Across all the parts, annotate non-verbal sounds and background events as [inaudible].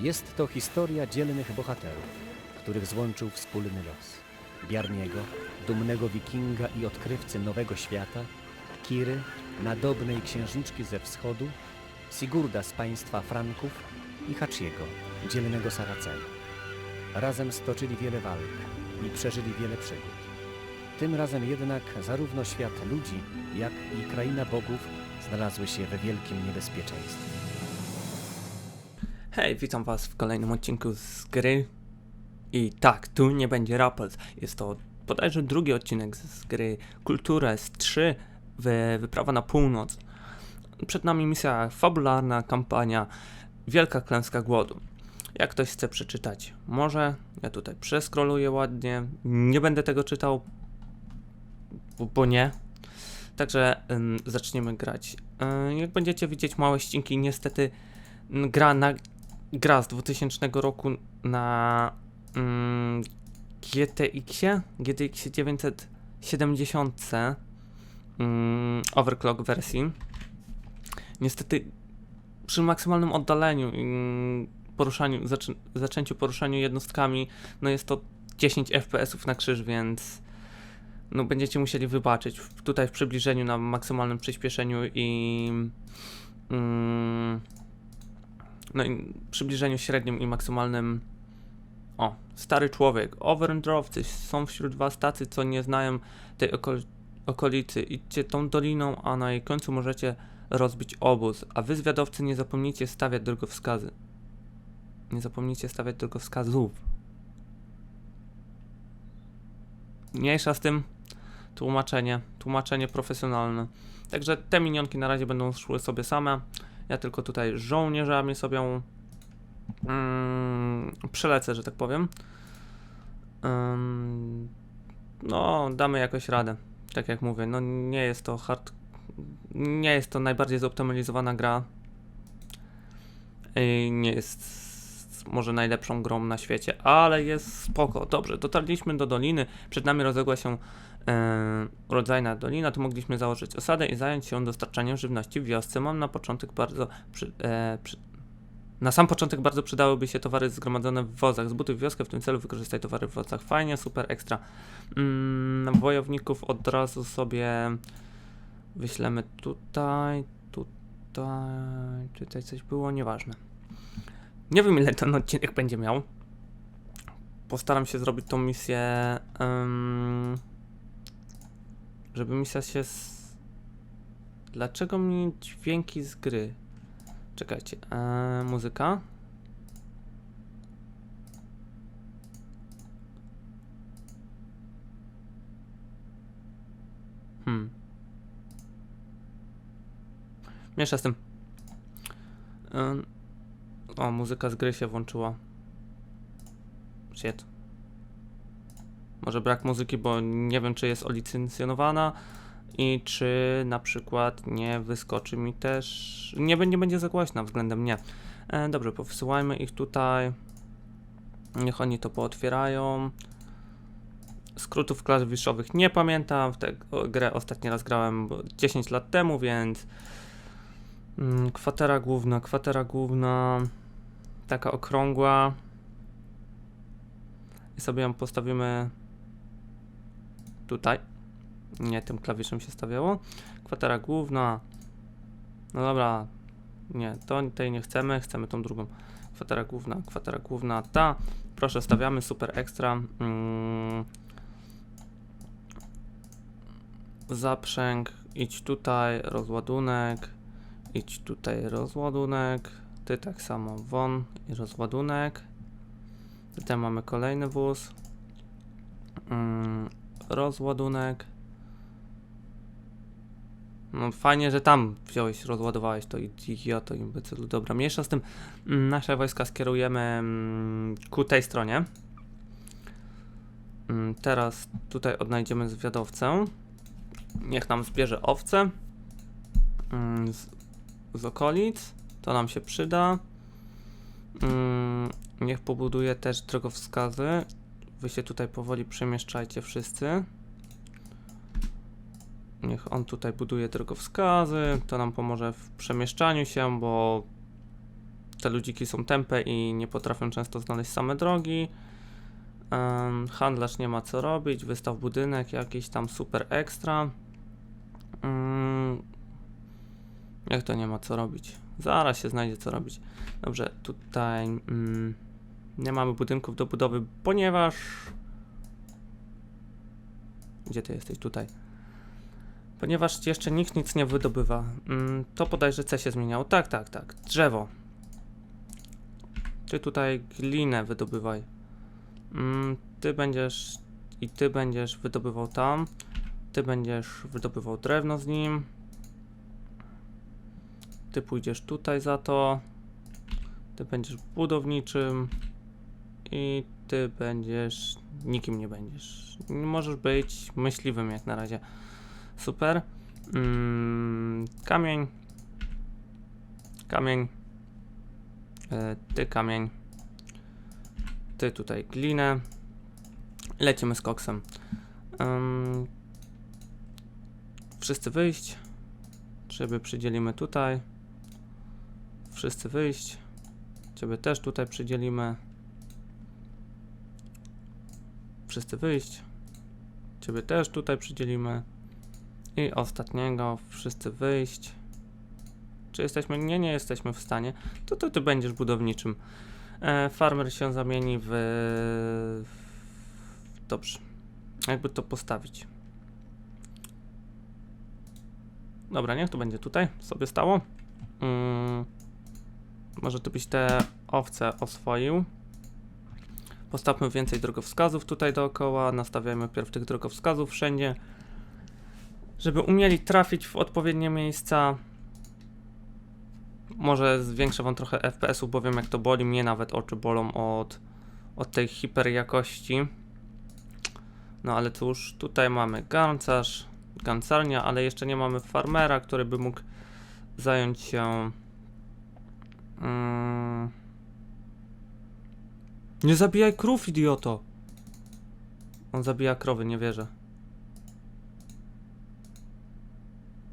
Jest to historia dzielnych bohaterów, których złączył wspólny los. Bjarniego, dumnego wikinga i odkrywcy nowego świata, Kiry, nadobnej księżniczki ze wschodu, Sigurda z państwa Franków i Hachiego, dzielnego Saracena. Razem stoczyli wiele walk i przeżyli wiele przygód. Tym razem jednak zarówno świat ludzi, jak i kraina bogów znalazły się we wielkim niebezpieczeństwie. Hej, witam was w kolejnym odcinku z gry. I tak, tu nie będzie Rapples. Jest to bodajże drugi odcinek z, z gry Kultura S3, wy, wyprawa na północ. Przed nami misja fabularna, kampania Wielka Klęska Głodu. Jak ktoś chce przeczytać, może. Ja tutaj przeskroluję ładnie. Nie będę tego czytał, bo, nie. Także ym, zaczniemy grać. Yy, jak będziecie widzieć małe ścinki, niestety gra na gra z 2000 roku na mm, GTX-ie, GTX 970 mm, overclock wersji. Niestety przy maksymalnym oddaleniu i poruszaniu, zaczę, zaczęciu poruszaniu jednostkami, no jest to 10 FPS na krzyż, więc no będziecie musieli wybaczyć. Tutaj w przybliżeniu na maksymalnym przyspieszeniu i mm, no i przybliżeniu średnim i maksymalnym. O, stary człowiek. Overendrowcy są wśród was tacy, co nie znają tej okol okolicy. Idźcie tą doliną, a na jej końcu możecie rozbić obóz. A wy, zwiadowcy, nie zapomnijcie stawiać drogowskazy. Nie zapomnijcie stawiać drogowskazów. Mniejsza z tym tłumaczenie, tłumaczenie profesjonalne. Także te minionki na razie będą szły sobie same. Ja tylko tutaj żołnierzami sobie mm, przelecę, że tak powiem. Ym, no, damy jakoś radę. Tak jak mówię, no nie jest to hard. Nie jest to najbardziej zoptymalizowana gra. I nie jest może najlepszą grą na świecie, ale jest spoko. Dobrze, dotarliśmy do doliny. Przed nami rozległa się e, rodzajna dolina. Tu mogliśmy założyć osadę i zająć się dostarczaniem żywności w wiosce. Mam na początek bardzo. Przy, e, przy, na sam początek bardzo przydałyby się towary zgromadzone w wozach. Zbuduj wioskę w tym celu, wykorzystaj towary w wozach. Fajnie, super, ekstra. Mm, wojowników od razu sobie wyślemy tutaj, tutaj. Tutaj coś było? Nieważne. Nie wiem ile ten odcinek będzie miał. Postaram się zrobić tą misję. em, żeby misja się. S... Dlaczego mi dźwięki z gry? Czekajcie. E, muzyka. Hmm. Miesza z tym. O, muzyka z gry się włączyła. Shit. Może brak muzyki, bo nie wiem, czy jest olicencjonowana i czy na przykład nie wyskoczy mi też. Nie, nie będzie za głośna względem mnie. E, dobrze, powysyłajmy ich tutaj. Niech oni to pootwierają. Skrótów klawiszowych nie pamiętam. W tę grę ostatni raz grałem bo 10 lat temu, więc. Mm, kwatera główna, kwatera główna. Taka okrągła. I sobie ją postawimy tutaj. Nie, tym klawiszem się stawiało. Kwatera główna. No dobra. Nie, to tej nie chcemy, chcemy tą drugą. Kwatera główna, kwatera główna, ta. Proszę, stawiamy super ekstra. Mm. Zaprzęg, idź tutaj, rozładunek. Idź tutaj, rozładunek. Ty tak samo, won i rozładunek. Tutaj mamy kolejny wóz. Mm, rozładunek. No fajnie, że tam wziąłeś, rozładowałeś to idioto, imbecylu. Dobra, mniejsza z tym. Mm, Nasze wojska skierujemy mm, ku tej stronie. Mm, Teraz tutaj odnajdziemy zwiadowcę. Niech nam zbierze owce. Z, z okolic. To nam się przyda. Mm, Niech pobuduje też drogowskazy. Wy się tutaj powoli przemieszczajcie wszyscy. Niech on tutaj buduje drogowskazy. To nam pomoże w przemieszczaniu się, bo te ludziki są tępe i nie potrafią często znaleźć same drogi. Em, handlarz nie ma co robić, wystaw budynek jakiś tam super ekstra. Mm, jak to nie ma co robić? Zaraz się znajdzie co robić. Dobrze, tutaj mm, nie mamy budynków do budowy, ponieważ. Gdzie ty jesteś? Tutaj. Ponieważ jeszcze nikt nic nie wydobywa. Mm, to bodajże C się zmieniało. Tak, tak, tak. Drzewo. Ty tutaj glinę wydobywaj. Mm, ty będziesz. I ty będziesz wydobywał tam. Ty będziesz wydobywał drewno z nim. Ty pójdziesz tutaj za to. Ty będziesz budowniczym. I ty będziesz. Nikim nie będziesz. Możesz być myśliwym jak na razie. Super. Mm, kamień. Kamień. E, ty kamień. Ty tutaj glinę. Lecimy z koksem. Ym, wszyscy wyjść. Ciebie przydzielimy tutaj. Wszyscy wyjść. Ciebie też tutaj przydzielimy. Wszyscy wyjść. Ciebie też tutaj przydzielimy. I ostatniego, wszyscy wyjść. Czy jesteśmy? Nie, nie jesteśmy w stanie. To, to ty będziesz budowniczym. E, farmer się zamieni w... w- Dobrze. Jakby to postawić. Dobra, niech to będzie tutaj sobie stało. Mm, może ty byś te owce oswoił. Postawmy więcej drogowskazów tutaj dookoła. Nastawiajmy pierw tych drogowskazów wszędzie żeby umieli trafić w odpowiednie miejsca. Może zwiększę wam trochę FPS-ów, bo wiem jak to boli. Mnie nawet oczy bolą od, od tej hiperjakości. No ale cóż, tutaj mamy garncarz, gancarnia, ale jeszcze nie mamy farmera, który by mógł zająć się... Mm... Nie zabijaj krów, idioto! On zabija krowy, nie wierzę.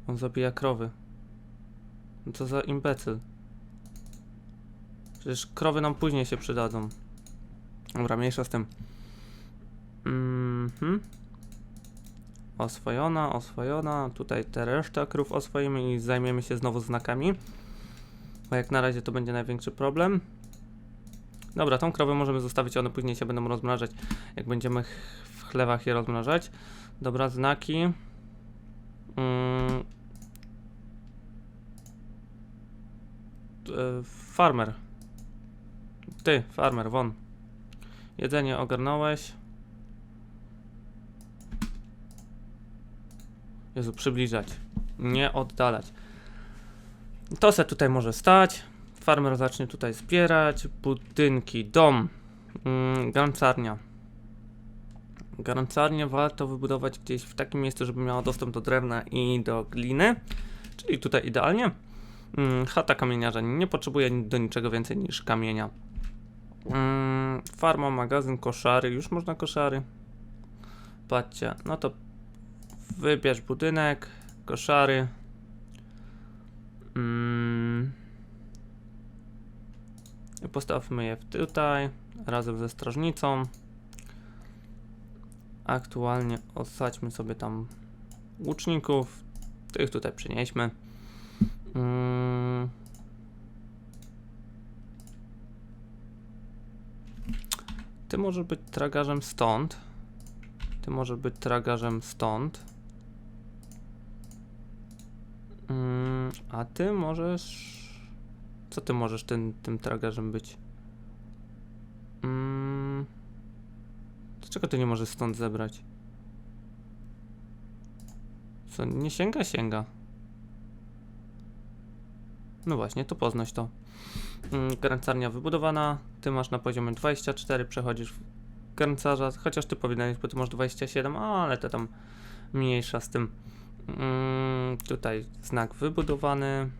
On zabija krowy. No Co za imbecyl. Przecież krowy nam później się przydadzą. Dobra, mniejsza z tym. Mhm. Oswojona, oswojona. Tutaj te reszta krów oswoimy i zajmiemy się znowu znakami. Bo jak na razie to będzie największy problem. Dobra, tą krowę możemy zostawić, one później się będą rozmnażać, jak będziemy w chlewach je rozmnażać. Dobra, znaki. Mm. E, Farmer. Ty, farmer, won. Jedzenie ogarnąłeś. Jezu, przybliżać. Nie oddalać. To se tutaj może stać. Farmer zacznie tutaj zbierać. Budynki, dom. Mm, garncarnia. Garncarnię warto wybudować gdzieś w takim miejscu, żeby miała dostęp do drewna i do gliny. Czyli tutaj idealnie. Mm, chata kamieniarza nie potrzebuje do niczego więcej niż kamienia. Mm, farma, magazyn, koszary. Już można koszary. Patrzcie, no to wybierz budynek, koszary. Postawmy je tutaj razem ze strażnicą. Aktualnie osadźmy sobie tam łuczników. Tych tutaj przynieśmy. Mm. Ty możesz być tragarzem stąd. Ty możesz być tragarzem stąd. Mm, a ty możesz. Co ty możesz tym, tym tragarzem być? Mm, dlaczego ty nie możesz stąd zebrać? Co, nie sięga? Sięga. No właśnie, to poznać to. Mm, Garncarnia wybudowana. Ty masz na poziomie 24, przechodzisz w garncarza, chociaż ty powinieneś, bo ty masz 27, ale to tam mniejsza z tym. Mm, tutaj znak wybudowany.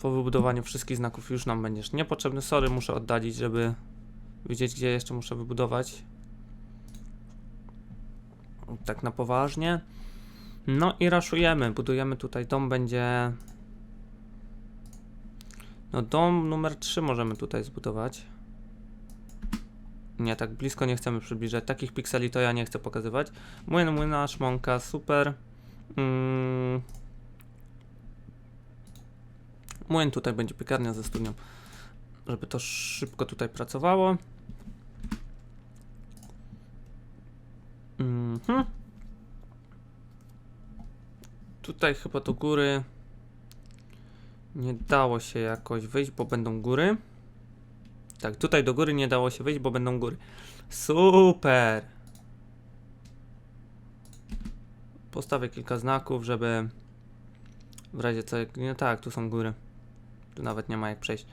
Po wybudowaniu wszystkich znaków już nam będziesz niepotrzebny. Sorry, muszę oddalić, żeby widzieć, gdzie jeszcze muszę wybudować. Tak na poważnie. No i raszujemy. Budujemy tutaj dom, będzie. No dom numer 3 możemy tutaj zbudować. Nie, tak blisko nie chcemy przybliżać. Takich pikseli to ja nie chcę pokazywać. Młyn, młynarz, mąka, super. Mm. Młyn tutaj będzie piekarnia ze studnią. Żeby to szybko tutaj pracowało. Mhm. Tutaj chyba do góry nie dało się jakoś wyjść, bo będą góry. Tak, tutaj do góry nie dało się wyjść, bo będą góry. Super! Postawię kilka znaków, żeby w razie co... Nie, tak, tu są góry. Nawet nie ma jak przejść.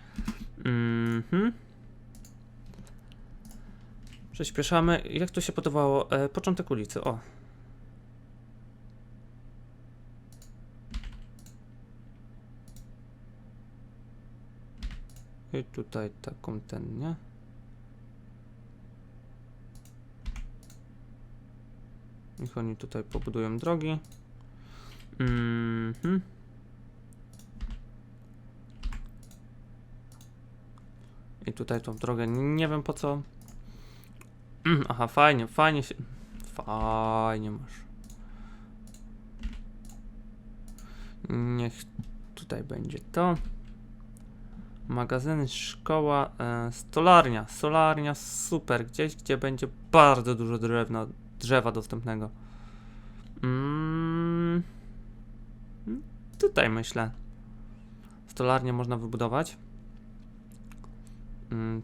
Mhm. Przyspieszamy. Jak to się podobało? E, początek ulicy, o. I tutaj taką ten, nie? Niech oni tutaj pobudują drogi. Mhm. I tutaj tą drogę nie wiem po co. Mm, Aha, fajnie, fajnie się. Fajnie masz. Niech tutaj będzie to. Magazyny, szkoła, e, stolarnia. Stolarnia, super. Gdzieś, gdzie będzie bardzo dużo drewna, drzewa dostępnego. Mm, tutaj myślę. Stolarnię można wybudować. Mm,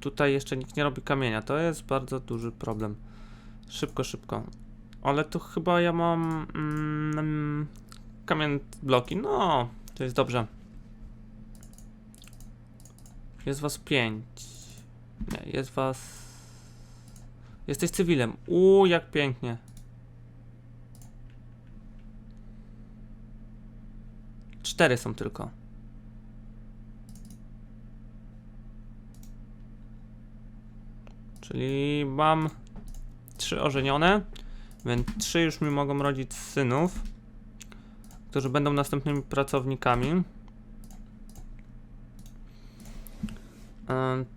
tutaj jeszcze nikt nie robi kamienia. To jest bardzo duży problem. Szybko, szybko. Ale tu chyba ja mam mm, kamień bloki. No, to jest dobrze. Jest was pięć. Nie, jest was. Jesteś cywilem. Uuu, jak pięknie. Cztery są tylko. Czyli mam trzy ożenione, więc trzy już mi mogą rodzić synów, którzy będą następnymi pracownikami.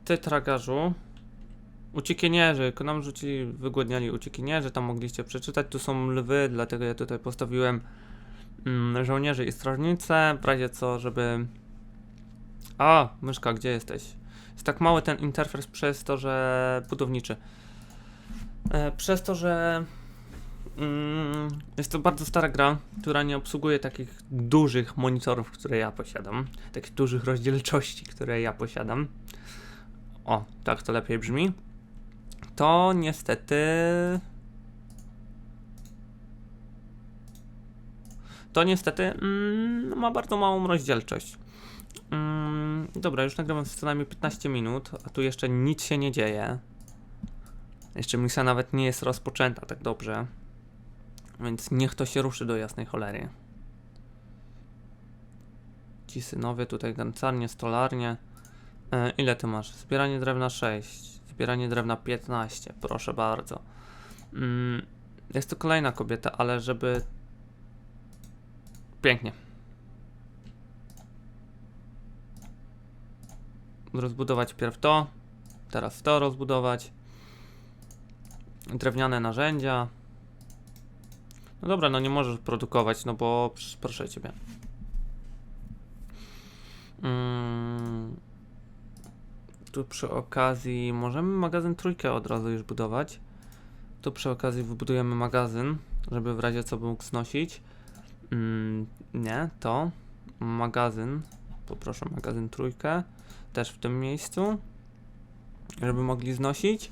Ty, tragarzu. Uciekinierzy, k- nam rzucili, wygłodniali uciekinierzy, tam mogliście przeczytać. Tu są lwy, dlatego ja tutaj postawiłem mm, żołnierzy i strażnice, w razie co, żeby... A, myszka, gdzie jesteś? Jest tak mały ten interfejs przez to, że budowniczy. E, przez to, że mm, jest to bardzo stara gra, która nie obsługuje takich dużych monitorów, które ja posiadam, takich dużych rozdzielczości, które ja posiadam. O, tak to lepiej brzmi. To niestety. To niestety mm, ma bardzo małą rozdzielczość. Mm, dobra, już nagrywam co najmniej 15 minut, a tu jeszcze nic się nie dzieje. Jeszcze misja nawet nie jest rozpoczęta tak dobrze. Więc niech to się ruszy do jasnej cholery. Ci synowie tutaj gancarnie, stolarnie. E, ile ty masz? Zbieranie drewna 6, zbieranie drewna 15, proszę bardzo. Mm, jest to kolejna kobieta, ale żeby. Pięknie. Rozbudować pierw to, teraz to rozbudować. Drewniane narzędzia. No dobra, no nie możesz produkować, no bo proszę ciebie. Mm, tu przy okazji możemy magazyn trójkę od razu już budować. Tu przy okazji wybudujemy magazyn, żeby w razie co by mógł znosić. Mm, nie, to magazyn. Poproszę magazyn trójkę. Też w tym miejscu. Żeby mogli znosić.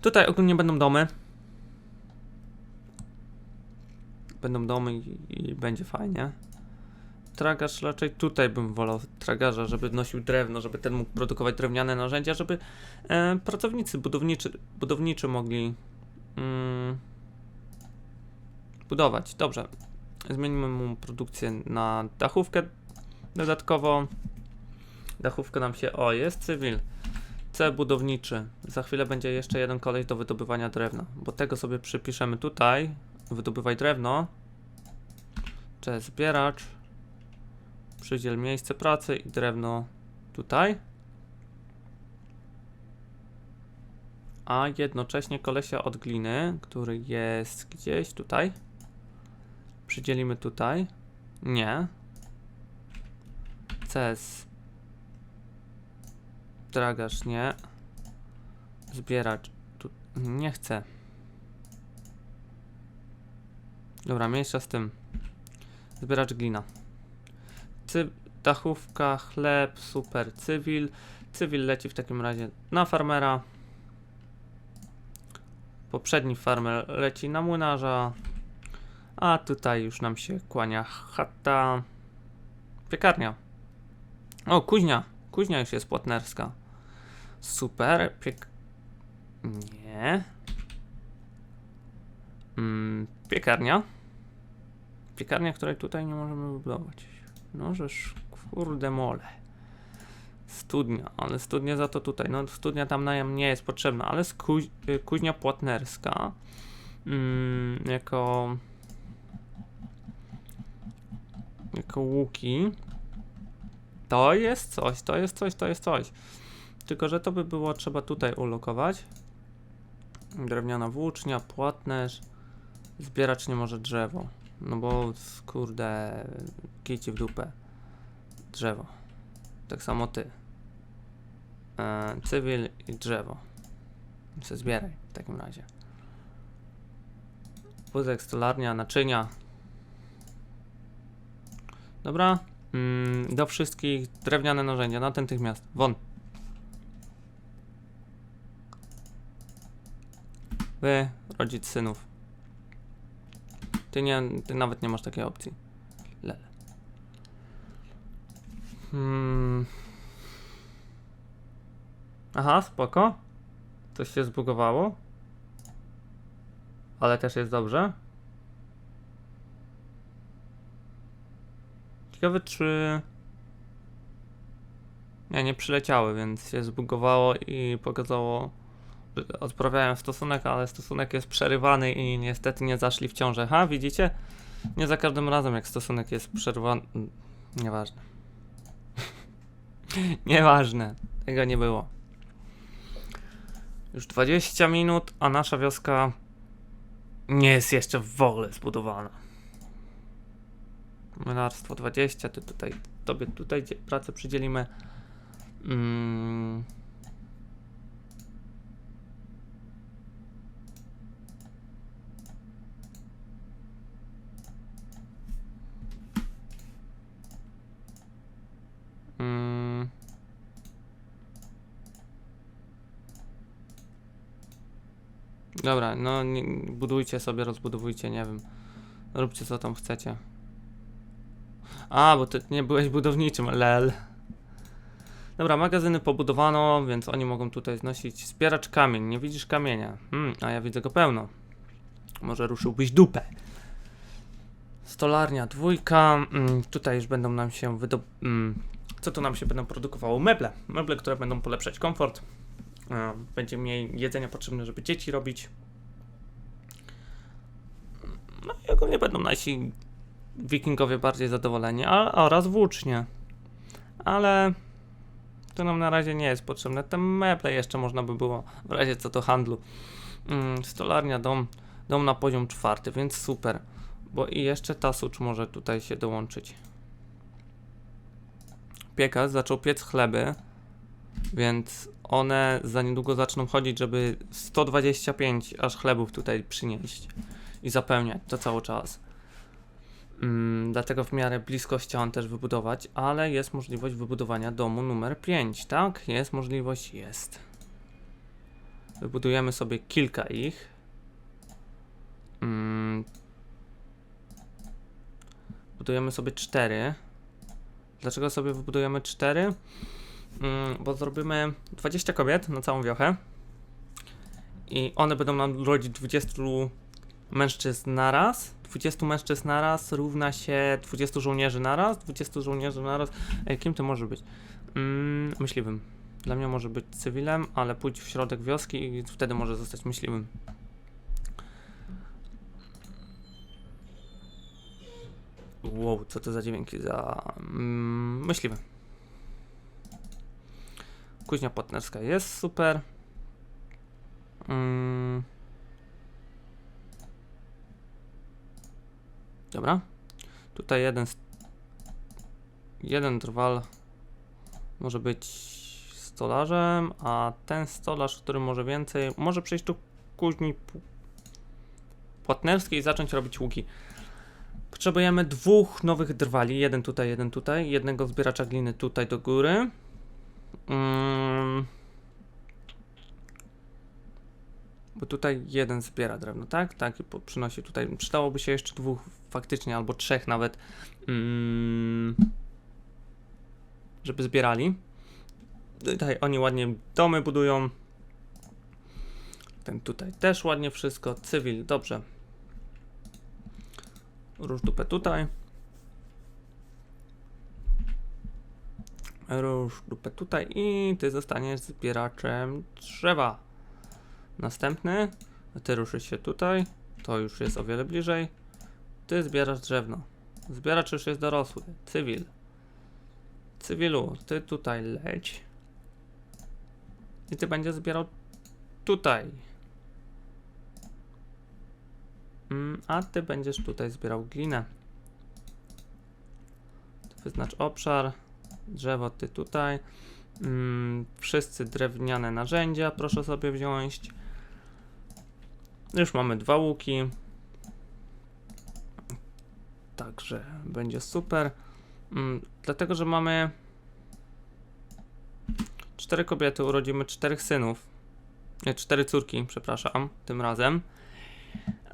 Tutaj ogólnie będą domy. Będą domy i, i będzie fajnie. Tragarz raczej tutaj bym wolał tragarza, żeby nosił drewno, żeby ten mógł produkować drewniane narzędzia, żeby e, pracownicy budowniczy, budowniczy mogli mm, budować. Dobrze. Zmienimy mu produkcję na dachówkę dodatkowo. Dachówka nam się. O, jest cywil. C budowniczy. Za chwilę będzie jeszcze jeden kolej do wydobywania drewna, bo tego sobie przypiszemy tutaj. Wydobywaj drewno. Czy zbieracz. Przydziel miejsce pracy i drewno tutaj. A jednocześnie kolesia od gliny, który jest gdzieś tutaj. Przydzielimy tutaj. Nie. CS. Dragarz nie. Zbieracz. Tu nie chcę. Dobra, mniejsza z tym. Zbieracz glina. Cy dachówka, chleb, super. Cywil. Cywil leci w takim razie na farmera. Poprzedni farmer leci na młynarza. A tutaj już nam się kłania chata. Piekarnia. O, kuźnia. Kuźnia już jest płatnerska. Super. Piek... Nie. Mm, piekarnia. Piekarnia, której tutaj nie możemy wybudować. No, żeż kurde mole. Studnia, ale studnia za to tutaj. No, studnia tam nam nie jest potrzebna, ale skuź, y, kuźnia płatnerska. Mm, jako. Jako łuki. To jest coś, to jest coś, to jest coś. Tylko, że to by było trzeba tutaj ulokować. Drewniana włócznia, płatnerz. Zbieracz nie może drzewo. No bo kurde, kici w dupę. Drzewo. Tak samo ty. E, cywil i drzewo. Se zbieraj w takim razie. Wózek, stolarnia, naczynia. Dobra. Mm, do wszystkich drewniane narzędzia, natychmiast. Won. Wy, rodzic synów. Ty nie, ty nawet nie masz takiej opcji. Lele. Hmm. Aha, spoko. Coś się zbugowało. Ale też jest dobrze. Ciekawe czy... Nie, nie przyleciały, więc się zbugowało i pokazało... że Odprawiałem stosunek, ale stosunek jest przerywany i niestety nie zaszli w ciążę. Ha, widzicie? Nie za każdym razem jak stosunek jest przerwany... Nieważne. [laughs] Nieważne. Tego nie było. Już 20 minut, a nasza wioska nie jest jeszcze w ogóle zbudowana. Młynarstwo 20, ty tutaj, tobie tutaj pracę przydzielimy. Mm. Mm. Dobra, no nie, budujcie sobie, rozbudowujcie, nie wiem. Róbcie co tam chcecie. A, bo ty nie byłeś budowniczym, lel. Dobra, magazyny pobudowano, więc oni mogą tutaj znosić. Zbieracz kamień, nie widzisz kamienia. Hmm, a ja widzę go pełno. Może ruszyłbyś dupę. Stolarnia dwójka. Mm, tutaj już będą nam się wydob... Mm, co tu nam się będą produkowało? Meble. Meble, które będą polepszać komfort. Będzie mniej jedzenia potrzebne, żeby dzieci robić. No i ogólnie będą nasi wikingowie bardziej zadowoleni, a, oraz włócznie. Ale to nam na razie nie jest potrzebne. Te meble jeszcze można by było w razie co do handlu. Mm, stolarnia, dom, dom na poziom czwarty, więc super. Bo i jeszcze ta sucz może tutaj się dołączyć. Piekarz zaczął piec chleby, więc one za niedługo zaczną chodzić, żeby 125 aż chlebów tutaj przynieść i zapełniać to cały czas. Mm, dlatego w miarę blisko chciałem też wybudować, ale jest możliwość wybudowania domu numer 5, tak? Jest możliwość, jest. Wybudujemy sobie kilka ich. Mm. Budujemy sobie cztery. Dlaczego sobie wybudujemy cztery? Mm, bo zrobimy 20 kobiet na całą wiochę. I one będą nam rodzić 20 mężczyzn naraz. 20 mężczyzn naraz równa się 20 żołnierzy naraz. 20 żołnierzy naraz. Ej, kim to może być? Mm, myśliwym. Dla mnie może być cywilem, ale pójdź w środek wioski i wtedy może zostać myśliwym. Wow, co to za dźwięki? Za. Mm, myśliwy. Kuźnia jest super. Mm. Dobra. Tutaj jeden. Jeden drwal może być stolarzem, a ten stolarz, który może więcej, może przejść do kuźni płatnerskiej i zacząć robić łuki. Potrzebujemy dwóch nowych drwali. Jeden tutaj, jeden tutaj. Jednego zbieracza gliny tutaj do góry. Mm. Tutaj jeden zbiera drewno, tak? Tak, przynosi tutaj. Przydałoby się jeszcze dwóch faktycznie, albo trzech nawet. Mm. Żeby zbierali. Tutaj oni ładnie domy budują. Ten tutaj też ładnie wszystko. Cywil, dobrze. Róż dupę tutaj. Róż dupę tutaj i ty zostaniesz zbieraczem drzewa. Następny. Ty ruszysz się tutaj. To już jest o wiele bliżej. Ty zbierasz drzewno. Zbieracz już jest dorosły. Cywil. Cywilu, ty tutaj leć. I ty będziesz zbierał tutaj. Mm, a ty będziesz tutaj zbierał glinę. Wyznacz obszar. Drzewo ty tutaj. Mm, wszyscy drewniane narzędzia proszę sobie wziąć. Już mamy dwa łuki. Także będzie super. Mm, dlatego, że mamy cztery kobiety, urodzimy czterech synów. Nie, cztery córki, przepraszam, tym razem.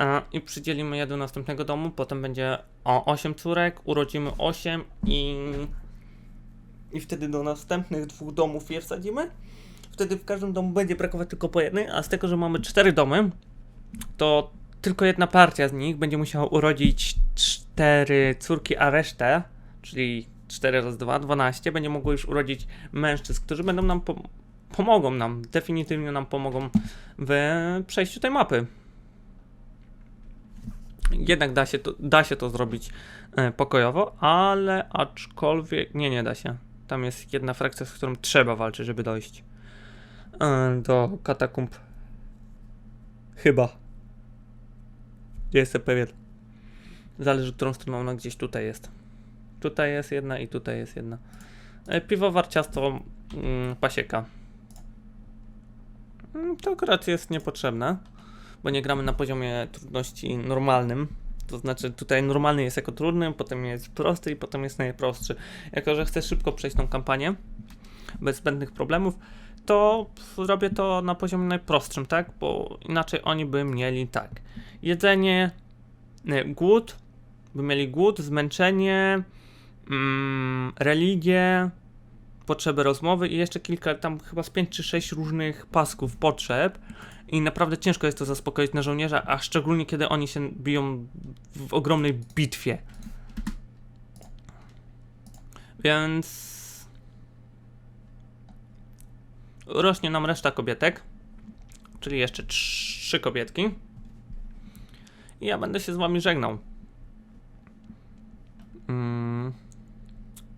E, I przydzielimy je do następnego domu. Potem będzie o 8 córek, urodzimy 8 i. I wtedy do następnych dwóch domów je wsadzimy. Wtedy w każdym domu będzie brakować tylko po jednej, a z tego, że mamy cztery domy, to tylko jedna partia z nich będzie musiała urodzić cztery córki, a resztę, czyli 4 razy 2, 12, będzie mogło już urodzić mężczyzn, którzy będą nam pom- pomogą nam, definitywnie nam pomogą w przejściu tej mapy. Jednak da się to, da się to zrobić e, pokojowo, ale aczkolwiek nie, nie da się. Tam jest jedna frakcja, z którą trzeba walczyć, żeby dojść e, do katakumb. Chyba. Nie jestem pewien. Zależy, którą stroną ona gdzieś tutaj jest. Tutaj jest jedna i tutaj jest jedna. E, Piwowar, ciasto, mm, pasieka. Mm, To akurat jest niepotrzebne, bo nie gramy na poziomie trudności normalnym. To znaczy tutaj normalny jest jako trudny, potem jest prosty i potem jest najprostszy. Jako, że chcę szybko przejść tą kampanię, bez zbędnych problemów, to robię to na poziomie najprostszym, tak? Bo inaczej oni by mieli tak. Jedzenie, nie, głód, by mieli głód, zmęczenie, mm, religię, potrzeby rozmowy i jeszcze kilka, tam chyba z 5 czy 6 różnych pasków potrzeb. I naprawdę ciężko jest to zaspokoić na żołnierza, a szczególnie kiedy oni się biją w ogromnej bitwie. Więc rośnie nam reszta kobietek, czyli jeszcze trzy kobietki. I ja będę się z wami żegnał. Mm.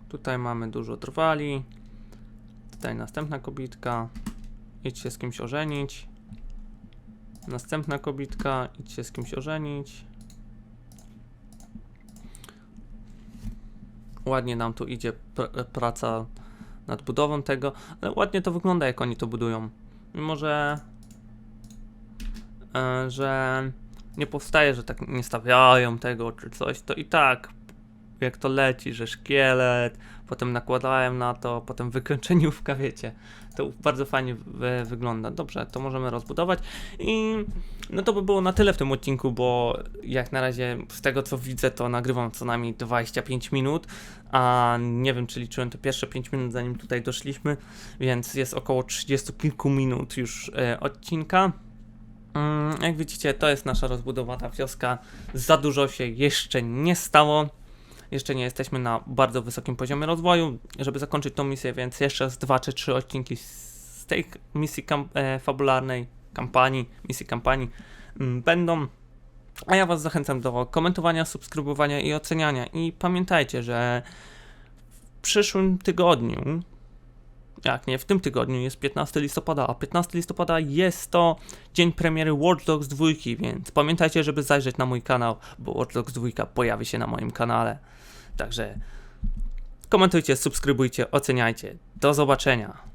Tutaj mamy dużo trwali. Tutaj następna kobitka. Idź się z kimś ożenić. Następna kobitka. Idź się z kimś ożenić. Ładnie nam tu idzie pr- praca nad budową tego, ale ładnie to wygląda, jak oni to budują. Mimo, że, e, że nie powstaje, że tak nie stawiają tego czy coś, to i tak jak to leci, że szkielet, potem nakładają na to, potem wykończeniówka, [laughs] wiecie. To bardzo fajnie wy, wygląda. Dobrze, to możemy rozbudować i no to by było na tyle w tym odcinku, bo jak na razie z tego co widzę, to nagrywam co najmniej 25 minut, a nie wiem czy liczyłem te pierwsze 5 minut zanim tutaj doszliśmy, więc jest około 30 kilku minut już e, odcinka. Mm, Jak widzicie, to jest nasza rozbudowana wioska. Za dużo się jeszcze nie stało. Jeszcze nie jesteśmy na bardzo wysokim poziomie rozwoju, żeby zakończyć tą misję, więc jeszcze z dwa czy trzy odcinki z tej misji kam- e, fabularnej, kampanii, misji kampanii mm, będą. A ja Was zachęcam do komentowania, subskrybowania i oceniania. I pamiętajcie, że w przyszłym tygodniu, jak nie, w tym tygodniu jest 15 listopada, a 15 listopada jest to dzień premiery Watch Dogs 2, więc pamiętajcie, żeby zajrzeć na mój kanał, bo Watch Dogs 2 pojawi się na moim kanale. Także komentujcie, subskrybujcie, oceniajcie. Do zobaczenia.